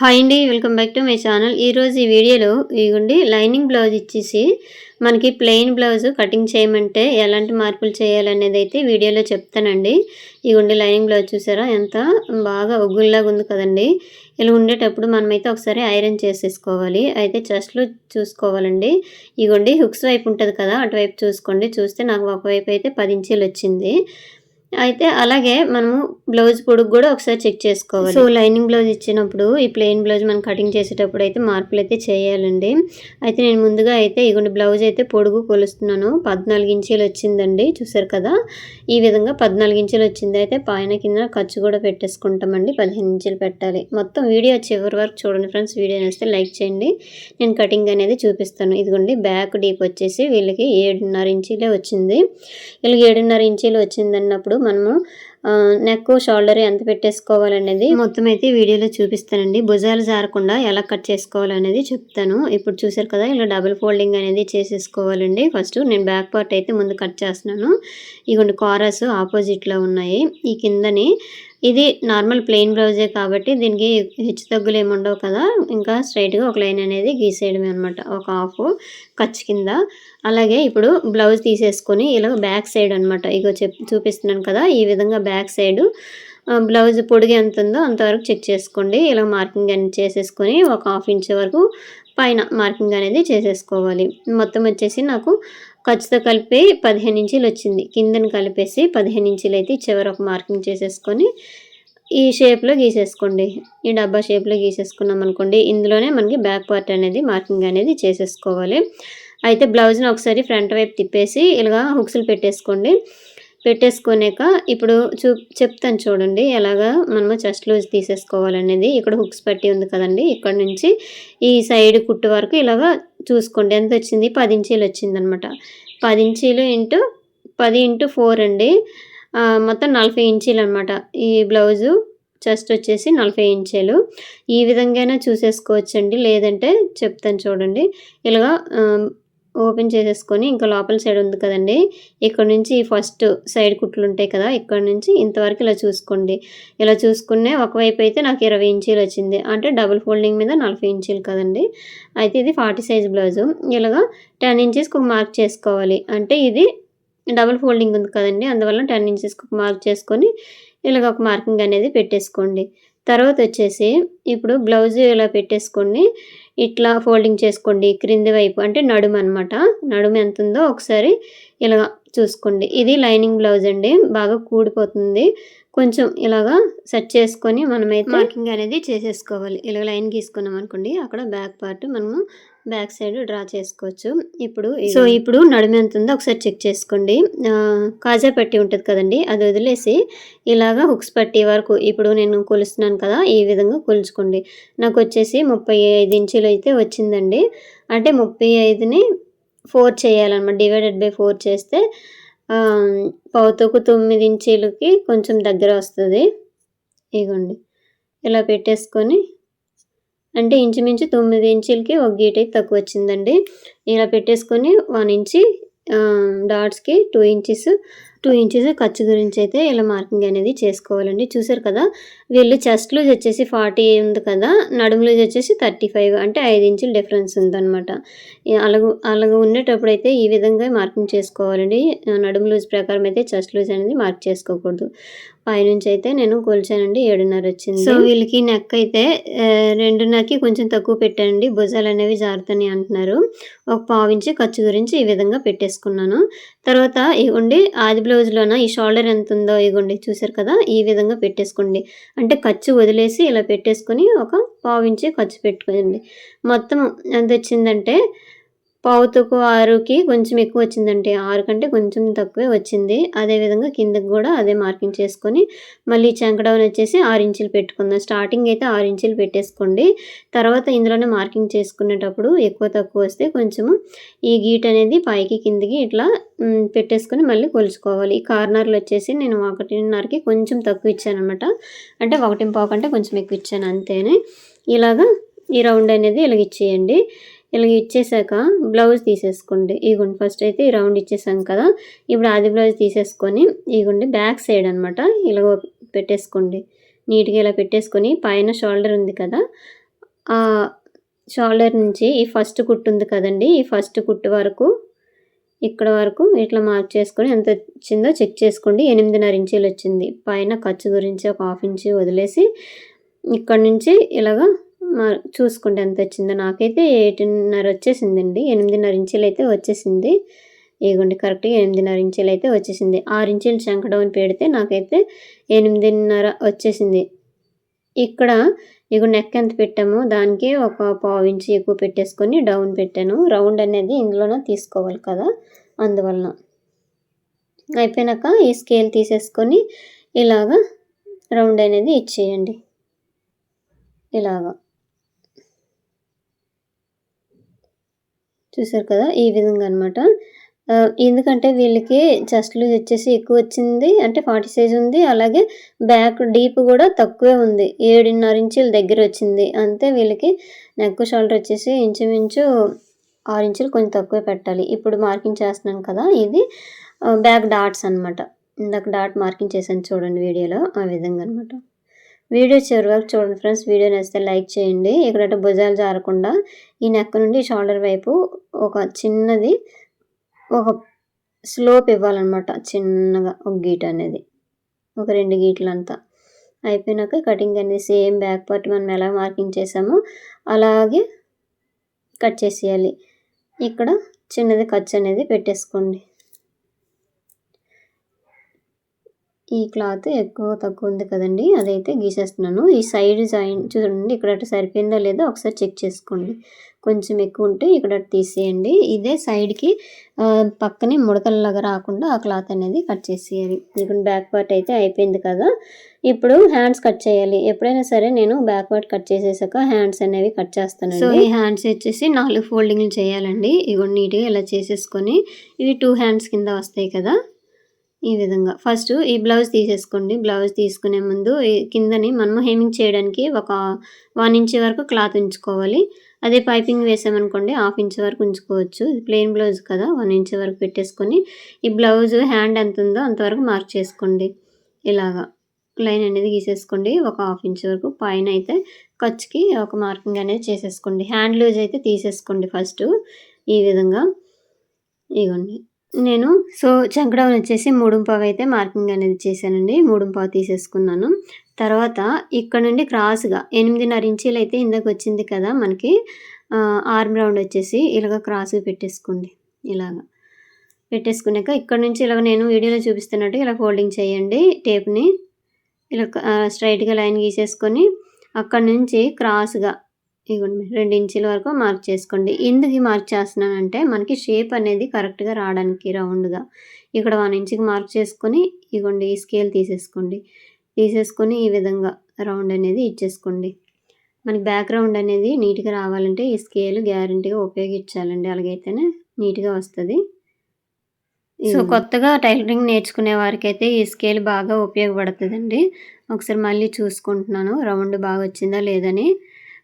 Hi అండి welcome back to my channel ఈరోజు ఈ వీడియోలో ఇగుండి లైనింగ్ బ్లౌజ్ ఇచ్చేసి మనకి ప్లెయిన్ బ్లౌజ్ కటింగ్ చేయమంటే ఎలాంటి మార్పులు చేయాలనేది అయితే వీడియోలో చెప్తానండి. ఇగుండి లైనింగ్ బ్లౌజ్ చూసారా? ఎంత బాగా ఒగ్గుల్లాగా ఉంది కదండి. ఇలా ఉండేటప్పుడు మనమైతే ఒకసారి ఐరన్ చేసేసుకోవాలి. అయితే చెస్ట్లో చూసుకోవాలండి. ఇగోండి హుక్స్ వైపు ఉంటుంది కదా అటువైపు చూసుకోండి. చూస్తే నాకు ఒకవైపు అయితే పది ఇంచీలు వచ్చింది. అయితే అలాగే మనము బ్లౌజ్ పొడుగు కూడా ఒకసారి చెక్ చేసుకోవాలి. సో లైనింగ్ బ్లౌజ్ ఇచ్చినప్పుడు ఈ ప్లెయిన్ బ్లౌజ్ మనం కటింగ్ చేసేటప్పుడు అయితే మార్పులు అయితే చేయాలండి. అయితే నేను ముందుగా అయితే ఇగోండి బ్లౌజ్ అయితే పొడుగు కొలుస్తున్నాను. పద్నాలుగు ఇంచీలు వచ్చిందండి చూసారు కదా? ఈ విధంగా పద్నాలుగు ఇంచులు వచ్చింది. అయితే పైన కింద ఖర్చు కూడా పెట్టేసుకుంటామండి పదిహేను ఇంచులు పెట్టాలి. మొత్తం వీడియో చివరి వరకు చూడండి ఫ్రెండ్స్. వీడియో నేస్తే లైక్ చేయండి. నేను కటింగ్ అనేది చూపిస్తాను. ఇదిగోండి బ్యాక్ డీప్ వచ్చేసి వీళ్ళకి ఏడున్నర ఇంచీలే వచ్చింది. వీళ్ళకి ఏడున్నర ఇంచీలు వచ్చింది అన్నప్పుడు మనము నెక్ షోల్డర్ ఎంత పెట్టేసుకోవాలనేది మొత్తం అయితే వీడియోలో చూపిస్తానండి. భుజాలు జారకుండా ఎలా కట్ చేసుకోవాలనేది చెప్తాను. ఇప్పుడు చూసారు కదా ఇలా డబుల్ ఫోల్డింగ్ అనేది చేసేసుకోవాలండి. ఫస్ట్ నేను బ్యాక్ పార్ట్ అయితే ముందు కట్ చేస్తున్నాను. ఇగోండి కారస్ ఆపోజిట్లో ఉన్నాయి. ఈ కిందని ఇది నార్మల్ ప్లెయిన్ బ్లౌజే కాబట్టి దీనికి హెచ్చు తగ్గులు ఏమి ఉండవు కదా. ఇంకా స్ట్రైట్గా ఒక లైన్ అనేది గీసేయడమే అనమాట ఒక హాఫ్ ఖర్చు కింద. అలాగే ఇప్పుడు బ్లౌజ్ తీసేసుకొని ఇలా బ్యాక్ సైడ్ అనమాట ఇగో చెప్ చూపిస్తున్నాను కదా ఈ విధంగా బ్యాక్ సైడ్ బ్లౌజ్ పొడిగి ఎంత ఉందో అంతవరకు చెక్ చేసుకోండి. ఇలా మార్కింగ్ అనేది చేసేసుకొని ఒక హాఫ్ ఇంచ్ వరకు పైన మార్కింగ్ అనేది చేసేసుకోవాలి. మొత్తం వచ్చేసి నాకు ఖర్చుతో కలిపి పదిహేను ఇంచీలు వచ్చింది. కిందను కలిపేసి పదిహేను ఇంచీలు అయితే చివరి ఒక మార్కింగ్ చేసేసుకొని ఈ షేప్లో గీసేసుకోండి. ఈ డబ్బా షేప్లో గీసేసుకున్నాం అనుకోండి ఇందులోనే మనకి బ్యాక్ పార్ట్ అనేది మార్కింగ్ అనేది చేసేసుకోవాలి. అయితే బ్లౌజ్ని ఒకసారి ఫ్రంట్ వైపు తిప్పేసి ఇలాగా హుక్స్లు పెట్టేసుకోండి. పెట్టేసుకునేక ఇప్పుడు చూ చెప్తాను చూడండి ఎలాగా మనము చెస్ట్ లూజ్ తీసేసుకోవాలనేది. ఇక్కడ హుక్స్ పట్టి ఉంది కదండి. ఇక్కడ నుంచి ఈ సైడ్ కుట్టు వరకు ఇలాగా చూసుకోండి. ఎంత వచ్చింది? పది ఇంచీలు వచ్చిందనమాట. పది ఇంచీలు ఇంటూ పది ఇంటూ ఫోర్ అండి. మొత్తం నలభై ఇంచీలు అనమాట. ఈ బ్లౌజు చెస్ట్ వచ్చేసి నలభై ఇంచీలు. ఈ విధంగానే చూసేసుకోవచ్చండి. లేదంటే చెప్తాను చూడండి. ఇలాగా ఓపెన్ చేసేసుకొని ఇంకా లోపల సైడ్ ఉంది కదండి. ఇక్కడ నుంచి ఫస్ట్ సైడ్ కుట్లు ఉంటాయి కదా ఇక్కడ నుంచి ఇంతవరకు ఇలా చూసుకోండి. ఇలా చూసుకునే ఒకవైపు అయితే నాకు ఇరవై ఇంచీలు వచ్చింది. అంటే డబుల్ ఫోల్డింగ్ మీద నలభై ఇంచీలు కదండి. అయితే ఇది ఫార్టీ సైజ్ బ్లౌజు. ఇలాగా టెన్ ఇంచెస్కి ఒక మార్క్ చేసుకోవాలి. అంటే ఇది డబుల్ ఫోల్డింగ్ ఉంది కదండి. అందువల్ల టెన్ ఇంచెస్కి ఒక మార్క్ చేసుకొని ఇలాగ ఒక మార్కింగ్ అనేది పెట్టేసుకోండి. తర్వాత వచ్చేసి ఇప్పుడు బ్లౌజ్ ఇలా పెట్టేసుకోండి ఇట్లా ఫోల్డింగ్ చేసుకోండి క్రింది వైపు అంటే నడుము అనమాట నడుము ఎంత ఉందో ఒకసారి ఇలా చూసుకోండి. ఇది లైనింగ్ బ్లౌజ్ అండి బాగా కూడిపోతుంది. కొంచెం ఇలాగా సెట్ చేసుకొని మనమైతే మార్కింగ్ అనేది చేసేసుకోవాలి. ఇలా లైన్ గీసుకున్నాం అనుకోండి అక్కడ బ్యాక్ పార్ట్ మనము బ్యాక్ సైడ్ డ్రా చేసుకోవచ్చు. ఇప్పుడు సో ఇప్పుడు నడుము ఎంత ఉందో ఒకసారి చెక్ చేసుకోండి. కాజా పట్టి ఉంటుంది కదండి అది వదిలేసి ఇలాగా హుక్స్ పట్టి వరకు ఇప్పుడు నేను కొలుస్తున్నాను కదా ఈ విధంగా కొలుచుకోండి. నాకు వచ్చేసి ముప్పై ఐదు ఇంచులు అయితే వచ్చిందండి. అంటే ముప్పై ఐదుని ఫోర్ చేయాలన్నమాట డివైడెడ్ బై ఫోర్ చేస్తే పావుతోకు తొమ్మిది ఇంచీలకి కొంచెం దగ్గర వస్తుంది. ఇగోండి ఇలా పెట్టేసుకొని అంటే ఇంచుమించు తొమ్మిది ఇంచులకి ఒక గీట అయితే తక్కువ వచ్చిందండి. ఇలా పెట్టేసుకొని వన్ ఇంచి డాట్స్కి టూ ఇంచెస్ టూ ఇంచెస్ ఖర్చు గురించి అయితే ఇలా మార్కింగ్ అనేది చేసుకోవాలండి. చూసారు కదా వీళ్ళు చెస్ట్ లూజ్ వచ్చేసి ఫార్టీ ఉంది కదా నడుము లూజ్ వచ్చేసి థర్టీ ఫైవ్ అంటే ఐదు ఇంచులు డిఫరెన్స్ ఉందన్నమాట. అలాగ అలాగ ఉండేటప్పుడు అయితే ఈ విధంగా మార్కింగ్ చేసుకోవాలండి. నడుము లూజ్ ప్రకారం అయితే చెస్ట్ లూజ్ అనేది మార్క్ చేసుకోకూడదు. పైనుంచి అయితే నేను కొలిచానండి ఏడున్నర వచ్చింది. సో వీళ్ళకి నెక్ అయితే రెండున్నరకి కొంచెం తక్కువ పెట్టానండి భుజాలు అనేవి జారుతాయి అంటున్నారు. ఒక పావించి ఖర్చు గురించి ఈ విధంగా పెట్టేసుకున్నాను. తర్వాత ఇవ్వండి ఆది బ్లౌజ్లోన ఈ షోల్డర్ ఎంత ఉందో ఇవ్వండి చూసారు కదా ఈ విధంగా పెట్టేసుకోండి. అంటే ఖర్చు వదిలేసి ఇలా పెట్టేసుకొని ఒక పావించి ఖర్చు పెట్టుకోండి. మొత్తం ఎంత వచ్చిందంటే పావుతుకు ఆరుకి కొంచెం ఎక్కువ వచ్చిందంటే ఆరు కంటే కొంచెం తక్కువే వచ్చింది. అదేవిధంగా కిందకి కూడా అదే మార్కింగ్ చేసుకొని మళ్ళీ చంకడౌన్ వచ్చేసి ఆరు ఇంచులు పెట్టుకుందాం. స్టార్టింగ్ అయితే ఆరు ఇంచులు పెట్టేసుకోండి. తర్వాత ఇందులోనే మార్కింగ్ చేసుకునేటప్పుడు ఎక్కువ తక్కువ వస్తే కొంచెము ఈ గీట్ అనేది పైకి కిందికి ఇట్లా పెట్టేసుకొని మళ్ళీ కొలుచుకోవాలి. ఈ కార్నర్లు వచ్చేసి నేను ఒకటిన్నరకి కొంచెం తక్కువ ఇచ్చాను అనమాట అంటే ఒకటి పావు కంటే కొంచెం ఎక్కువ ఇచ్చాను అంతేనే. ఇలాగా ఈ రౌండ్ అనేది ఇలాగ ఇలా ఇలాగ ఇచ్చేసాక బ్లౌజ్ తీసేసుకోండి. ఇగోండి ఫస్ట్ అయితే ఈ రౌండ్ ఇచ్చేసాం కదా. ఇప్పుడు ఆది బ్లౌజ్ తీసేసుకొని ఇగోండి బ్యాక్ సైడ్ అనమాట ఇలాగ పెట్టేసుకోండి. నీట్గా ఇలా పెట్టేసుకొని పైన షోల్డర్ ఉంది కదా. ఆ షోల్డర్ నుంచి ఈ ఫస్ట్ కుట్టు ఉంది కదండి ఈ ఫస్ట్ కుట్టు వరకు ఇక్కడ వరకు ఇట్లా మార్క్ చేసుకొని ఎంత వచ్చిందో చెక్ చేసుకోండి. ఎనిమిదిన్నర ఇంచీలు వచ్చింది. పైన ఖర్చు గురించి ఒక హాఫ్ ఇంచ్ వదిలేసి ఇక్కడ నుంచి ఇలాగా చూసుకుంటే ఎంత వచ్చిందో నాకైతే ఎయిటీన్నర వచ్చేసిందండి. ఎనిమిదిన్నర ఇంచులు అయితే వచ్చేసింది. ఇగోండి కరెక్ట్గా ఎనిమిదిన్నర ఇంచులు అయితే వచ్చేసింది. ఆరు ఇంచులు చంక పెడితే నాకైతే ఎనిమిదిన్నర వచ్చేసింది. ఇక్కడ ఇక నెక్ ఎంత పెట్టామో దానికి ఒక పావు ఇంచు ఎక్కువ పెట్టేసుకొని డౌన్ పెట్టాను. రౌండ్ అనేది ఇందులోనే తీసుకోవాలి కదా అందువలన. అయిపోయినాక ఈ స్కేల్ తీసేసుకొని ఇలాగా రౌండ్ అనేది ఇచ్చేయండి. ఇలాగా. చూసారు కదా ఈ విధంగా అనమాట ఎందుకంటే వీళ్ళకి చెస్ట్ లూజ్ వచ్చేసి ఎక్కువ వచ్చింది అంటే ఫార్టీ సైజ్ ఉంది అలాగే బ్యాక్ డీప్ కూడా తక్కువే ఉంది ఏడున్నర ఇంచుల దగ్గర వచ్చింది. అంతే వీళ్ళకి నెక్ షోల్డర్ వచ్చేసి ఇంచుమించు ఆరు ఇంచులు కొంచెం తక్కువే పెట్టాలి. ఇప్పుడు మార్కింగ్ చేస్తున్నాను కదా ఇది బ్యాక్ డాట్స్ అనమాట ఇందాక డాట్ మార్కింగ్ చేశాను చూడండి వీడియోలో ఆ విధంగా అనమాట వీడియో చివరి వరకు చూడండి ఫ్రెండ్స్. వీడియో నచ్చితే లైక్ చేయండి. ఇక్కడ భుజాలు జారకుండా ఈ నెక్ నుండి షోల్డర్ వైపు ఒక చిన్నది ఒక స్లోప్ ఇవ్వాలన్నమాట. చిన్నగా ఒక గీట అనేది. ఒక రెండు గీటలంతా అయిపోయినాక కటింగ్ అనేది సేమ్ బ్యాక్ పార్ట్ మనం ఎలా మార్కింగ్ చేసామో అలాగే కట్ చేసేయాలి. ఇక్కడ చిన్నది ఖర్చు అనేది పెట్టేసుకోండి. ఈ క్లాత్ ఎక్కువ తక్కువ ఉంది కదండి అదైతే గీసేస్తున్నాను. ఈ సైడ్ జాయిన్ చూడండి ఇక్కడ అటు సరిపోయిందో లేదో ఒకసారి చెక్ చేసుకోండి. కొంచెం ఎక్కువ ఉంటే ఇక్కడ తీసేయండి. ఇదే సైడ్కి పక్కనే ముడతల్లాగా రాకుండా ఆ క్లాత్ అనేది కట్ చేసేయాలి. ఇక్కడ బ్యాక్ పార్ట్ అయితే అయిపోయింది కదా. ఇప్పుడు హ్యాండ్స్ కట్ చేయాలి. ఎప్పుడైనా సరే నేను బ్యాక్ పార్ట్ కట్ చేసేసాక హ్యాండ్స్ అనేవి కట్ చేస్తాను సో ఈ హ్యాండ్స్ వచ్చేసి నాలుగు ఫోల్డింగ్లు చేయాలండి. ఇవి నీట్గా ఇలా చేసేసుకొని ఇవి టూ హ్యాండ్స్ కింద వస్తాయి కదా. ఈ విధంగా. ఫస్ట్ ఈ బ్లౌజ్ తీసేసుకోండి. బ్లౌజ్ తీసుకునే ముందు కిందని మనము హెమింగ్ చేయడానికి ఒక వన్ ఇంచ్ వరకు క్లాత్ ఉంచుకోవాలి. అదే పైపింగ్ వేసామనుకోండి హాఫ్ ఇంచ్ వరకు ఉంచుకోవచ్చు. ఇది ప్లెయిన్ బ్లౌజ్ కదా వన్ ఇంచ్ వరకు పెట్టేసుకొని ఈ బ్లౌజ్ హ్యాండ్ ఎంత ఉందో అంతవరకు మార్క్ చేసుకోండి. ఇలాగా. లైన్ అనేది గీసేసుకోండి. ఒక హాఫ్ ఇంచ్ వరకు. పైన అయితే ఖర్చుకి ఒక మార్కింగ్ అనేది చేసేసుకోండి. హ్యాండ్ లూజ్ అయితే తీసేసుకోండి ఫస్ట్ ఈ విధంగా. ఇగోండి. నేను. సో చంకడౌన్ వచ్చేసి మూడుంపావు అయితే మార్కింగ్ అనేది చేశానండి. మూడుంపావు తీసేసుకున్నాను. తర్వాత ఇక్కడ నుండి క్రాస్గా ఎనిమిదిన్నర ఇంచీలు అయితే ఇందాక వచ్చింది కదా మనకి ఆర్మ్ రౌండ్ వచ్చేసి ఇలాగ క్రాస్గా పెట్టేసుకోండి. ఇలాగా పెట్టేసుకున్నాక ఇక్కడ నుంచి ఇలాగ నేను వీడియోలో చూపిస్తున్నట్టు ఇలా ఫోల్డింగ్ చేయండి టేప్ని. ఇలా స్ట్రైట్గా లైన్ గీసేసుకొని అక్కడ నుంచి క్రాస్గా ఇవ్వండి రెండు ఇంచుల వరకు మార్క్ చేసుకోండి. ఎందుకు మార్క్ చేస్తున్నానంటే మనకి షేప్ అనేది కరెక్ట్గా రావడానికి రౌండ్గా. ఇక్కడ వన్ ఇంచుకి మార్క్ చేసుకొని ఇవ్వండి ఈ స్కేల్ తీసేసుకోండి. తీసేసుకొని ఈ విధంగా రౌండ్ అనేది ఇచ్చేసుకోండి. మనకి బ్యాక్గ్రౌండ్ అనేది నీట్గా రావాలంటే ఈ స్కేల్ గ్యారంటీగా ఉపయోగించాలండి. అలాగైతేనే నీట్గా వస్తుంది. సో కొత్తగా టైలరింగ్ నేర్చుకునే వారికి అయితే ఈ స్కేల్ బాగా ఉపయోగపడుతుందండి. ఒకసారి మళ్ళీ చూసుకుంటున్నాను. రౌండ్ బాగా వచ్చిందా లేదని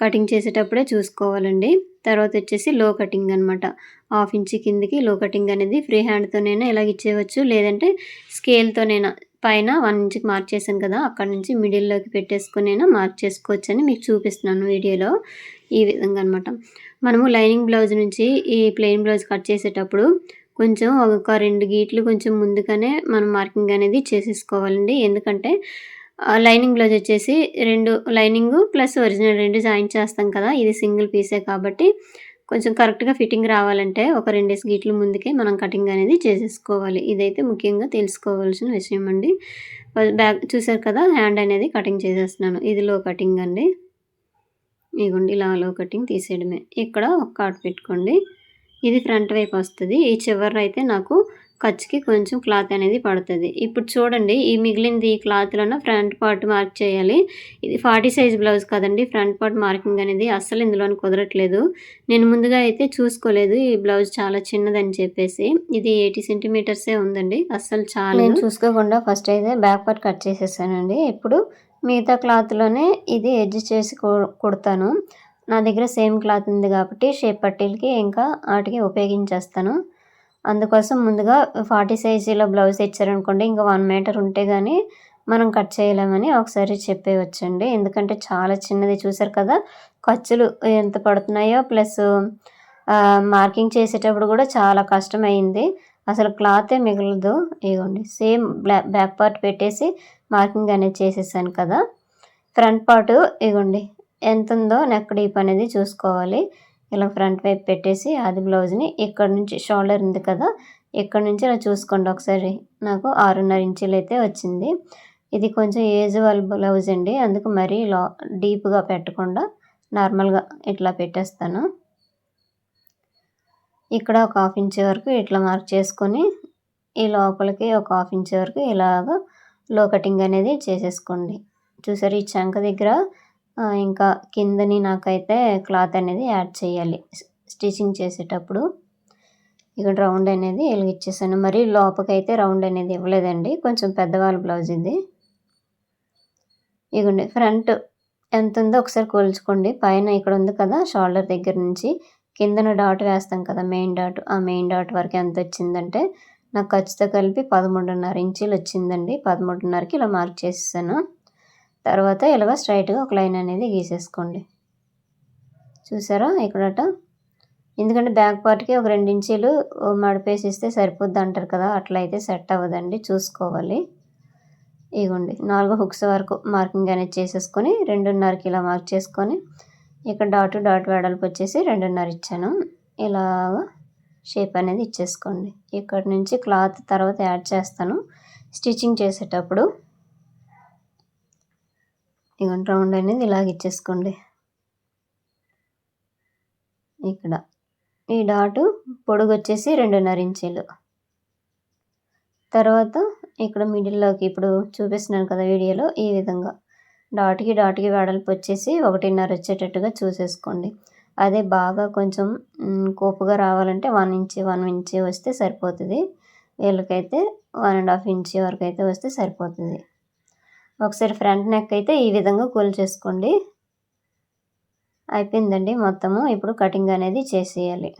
కటింగ్ చేసేటప్పుడే చూసుకోవాలండి. తర్వాత వచ్చేసి లో కటింగ్ అనమాట హాఫ్ ఇంచ్ కిందికి లో కటింగ్ అనేది ఫ్రీ హ్యాండ్తోనైనా ఇలా ఇచ్చేయవచ్చు. లేదంటే స్కేల్తోనైనా పైన వన్ ఇంచ్కి మార్క్ చేశాను కదా అక్కడ నుంచి మిడిల్లోకి పెట్టేసుకునైనా మార్క్ చేసుకోవచ్చు అని మీకు చూపిస్తున్నాను వీడియోలో ఈ విధంగా అనమాట మనము లైనింగ్ బ్లౌజ్ నుంచి ఈ ప్లెయిన్ బ్లౌజ్ కట్ చేసేటప్పుడు కొంచెం ఒక రెండు గీట్లు కొంచెం ముందుగానే మనం మార్కింగ్ అనేది చేసేసుకోవాలండి. ఎందుకంటే లైనింగ్ బ్లౌజ్ వచ్చేసి రెండు లైనింగ్ ప్లస్ ఒరిజినల్ రెండు జాయిన్ చేస్తాం కదా ఇది సింగిల్ పీసే కాబట్టి కొంచెం కరెక్ట్గా ఫిట్టింగ్ రావాలంటే ఒక రెండేసి గీట్లు ముందుకే మనం కటింగ్ అనేది చేసేసుకోవాలి. ఇదైతే ముఖ్యంగా తెలుసుకోవాల్సిన విషయం అండి. బ్యాక్ చూసారు కదా హ్యాండ్ అనేది కటింగ్ చేసేస్తున్నాను. ఇది లో కటింగ్ అండి. ఇదిగోండి ఇలా లో కటింగ్ తీసేయడమే. ఇక్కడ ఒక కాట్ పెట్టుకోండి. ఇది ఫ్రంట్ వైపు వస్తుంది. ఈ చివరి అయితే నాకు ఖర్చుకి కొంచెం క్లాత్ అనేది పడుతుంది. ఇప్పుడు చూడండి ఈ మిగిలింది ఈ క్లాత్లోన ఫ్రంట్ పార్ట్ మార్క్ చేయాలి. ఇది ఫార్టీ సైజ్ బ్లౌజ్ కదండి ఫ్రంట్ పార్ట్ మార్కింగ్ అనేది అస్సలు ఇందులో కుదరట్లేదు. నేను ముందుగా అయితే చూసుకోలేదు ఈ బ్లౌజ్ చాలా చిన్నదని చెప్పేసి. ఇది ఎయిటీ సెంటీమీటర్సే ఉందండి అస్సలు చాలా నేను చూసుకోకుండా ఫస్ట్ అయితే బ్యాక్ పార్ట్ కట్ చేసేసానండి. ఇప్పుడు మిగతా క్లాత్లోనే ఇది ఎడ్జ్ చేసి కుడతాను. నా దగ్గర సేమ్ క్లాత్ ఉంది కాబట్టి షేప్ పట్టీలకి ఇంకా వాటికి ఉపయోగించేస్తాను. అందుకోసం ముందుగా ఫార్టీ సైజీలో బ్లౌజ్ ఇచ్చారనుకోండి ఇంకా వన్ మీటర్ ఉంటే కానీ మనం కట్ చేయలేమని ఒకసారి చెప్పేయవచ్చండి ఎందుకంటే చాలా చిన్నది చూసారు కదా ఖర్చులు ఎంత పడుతున్నాయో ప్లస్ మార్కింగ్ చేసేటప్పుడు కూడా చాలా కష్టమైంది. అసలు క్లాతే మిగలదు. ఇగోండి సేమ్ బ్లాక్ బ్యాక్ పార్ట్ పెట్టేసి మార్కింగ్ అనేది చేసేసాను కదా. ఫ్రంట్ పార్ట్ ఇగోండి ఎంత ఉందో నెక్ డీప్ అనేది చూసుకోవాలి. ఇలా ఫ్రంట్ వైపు పెట్టేసి అది బ్లౌజ్ని ఇక్కడ నుంచి షోల్డర్ ఉంది కదా ఇక్కడ నుంచి ఇలా చూసుకోండి ఒకసారి. నాకు ఆరున్నర ఇంచులు అయితే వచ్చింది. ఇది కొంచెం ఏజ్ వాళ్ళ బ్లౌజ్ అండి. అందుకు మరీ లా డీప్గా పెట్టకుండా నార్మల్గా ఇట్లా పెట్టేస్తాను. ఇక్కడ ఒక హాఫ్ ఇంచ్ వరకు ఇట్లా మార్క్ చేసుకొని ఈ లోపలికి ఒక హాఫ్ ఇంచ్ వరకు ఇలాగ లో కటింగ్ అనేది చేసేసుకోండి. చూసారు ఈ చంక దగ్గర ఇంకా కిందని నాకైతే క్లాత్ అనేది యాడ్ చేయాలి. స్టిచ్చింగ్ చేసేటప్పుడు. ఇక్కడ రౌండ్ అనేది వెలిగిచ్చేసాను. మరి లోపకైతే రౌండ్ అనేది ఇవ్వలేదండి. కొంచెం పెద్దవాళ్ళ బ్లౌజ్ ఇది. ఇగోండి ఫ్రంట్ ఎంత ఉందో ఒకసారి కొలుచుకోండి. పైన ఇక్కడ ఉంది కదా షోల్డర్ దగ్గర నుంచి. కిందన డాట్ వేస్తాం కదా మెయిన్ డాట్. ఆ మెయిన్ డాట్ వరకు ఎంత వచ్చిందంటే నాకు ఖర్చుతో కలిపి పదమూడున్నర ఇంచీలు వచ్చిందండి. పదమూడున్నరకి ఇలా మార్క్ చేసేసాను. తర్వాత ఇలాగ స్ట్రైట్గా ఒక లైన్ అనేది గీసేసుకోండి. చూసారా ఇక్కడట? ఎందుకంటే బ్యాక్ పార్ట్కి ఒక రెండు ఇంచీలు మడిపేసి ఇస్తే సరిపోద్ది అంటారు కదా అట్లా అయితే సెట్ అవ్వదండి చూసుకోవాలి. ఇగోండి నాలుగు హుక్స్ వరకు మార్కింగ్ అనేది చేసేసుకొని రెండున్నరకి ఇలా మార్క్ చేసుకొని ఇక్కడ డాట్ డాట్ వెడల్పు వచ్చేసి రెండున్నర ఇచ్చాను. ఇలాగ షేప్ అనేది ఇచ్చేసుకోండి. ఇక్కడ నుంచి క్లాత్ తర్వాత యాడ్ చేస్తాను. స్టిచ్చింగ్ చేసేటప్పుడు ఇక రౌండ్ అనేది ఇలాగ ఇచ్చేసుకోండి. ఇక్కడ ఈ డాటు పొడుగు వచ్చేసి రెండున్నర ఇంచీలు. తర్వాత ఇక్కడ మిడిల్లోకి ఇప్పుడు చూపిస్తున్నాను కదా వీడియోలో ఈ విధంగా. డాట్కి డాట్కి వెడల్పు వచ్చేసి ఒకటిన్నర వచ్చేటట్టుగా చూసేసుకోండి. అదే బాగా కొంచెం కోపుగా రావాలంటే వన్ ఇంచ్ వన్ ఇంచ్ వస్తే సరిపోతుంది. వీళ్ళకైతే వన్ అండ్ హాఫ్ ఇంచ్ వరకు అయితే వస్తే సరిపోతుంది. ఒకసారి ఫ్రంట్ నెక్ అయితే ఈ విధంగా కూల్ చేసుకోండి. అయిపోయిందండి మొత్తము. ఇప్పుడు కటింగ్ అనేది చేసేయాలి.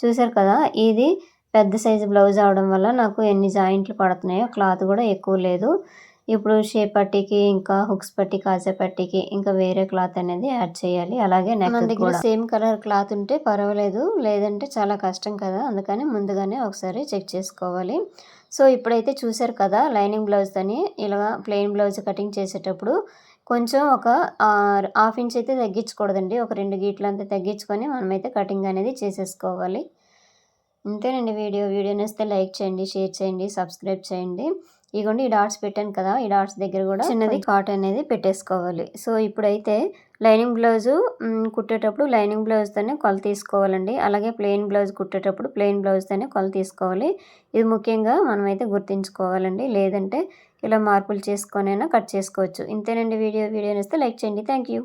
చూసారు కదా ఇది పెద్ద సైజు బ్లౌజ్ అవడం వల్ల నాకు ఎన్ని జాయింట్లు పడుతున్నాయో క్లాత్ కూడా ఎక్కువ లేదు. ఇప్పుడు షేప్ పట్టీకి ఇంకా హుక్స్ పట్టి కాజా పట్టీకి ఇంకా వేరే క్లాత్ అనేది యాడ్ చేయాలి. అలాగే నెక్ దగ్గర సేమ్ కలర్ క్లాత్ ఉంటే పర్వాలేదు. లేదంటే చాలా కష్టం కదా అందుకని ముందుగానే ఒకసారి చెక్ చేసుకోవాలి. సో ఇప్పుడైతే చూసారు కదా లైనింగ్ బ్లౌజ్ అని ఇలా ప్లెయిన్ బ్లౌజ్ కటింగ్ చేసేటప్పుడు కొంచెం ఒక హాఫ్ ఇంచ్ అయితే తగ్గించకూడదండి. ఒక రెండు గీట్లు అంతా తగ్గించుకొని మనమైతే కటింగ్ అనేది చేసేసుకోవాలి. ఇంతేనండి వీడియో. వీడియో నేస్తే లైక్ చేయండి షేర్ చేయండి సబ్స్క్రైబ్ చేయండి. ఇగోండి ఈ డాట్స్ పెట్టాను కదా ఈ డాట్స్ దగ్గర కూడా చిన్నది కాట్ అనేది పెట్టేసుకోవాలి. సో ఇప్పుడైతే లైనింగ్ బ్లౌజు కుట్టేటప్పుడు లైనింగ్ బ్లౌజ్తోనే కొల తీసుకోవాలండి. అలాగే ప్లెయిన్ బ్లౌజ్ కుట్టేటప్పుడు ప్లెయిన్ బ్లౌజ్తోనే కొల తీసుకోవాలి. ఇది ముఖ్యంగా మనమైతే గుర్తుంచుకోవాలండి. లేదంటే ఇలా మార్పులు చేసుకొనైనా కట్ చేసుకోవచ్చు. ఇంతేనండి వీడియో. వీడియో నేస్తే లైక్ చేయండి. Thank you.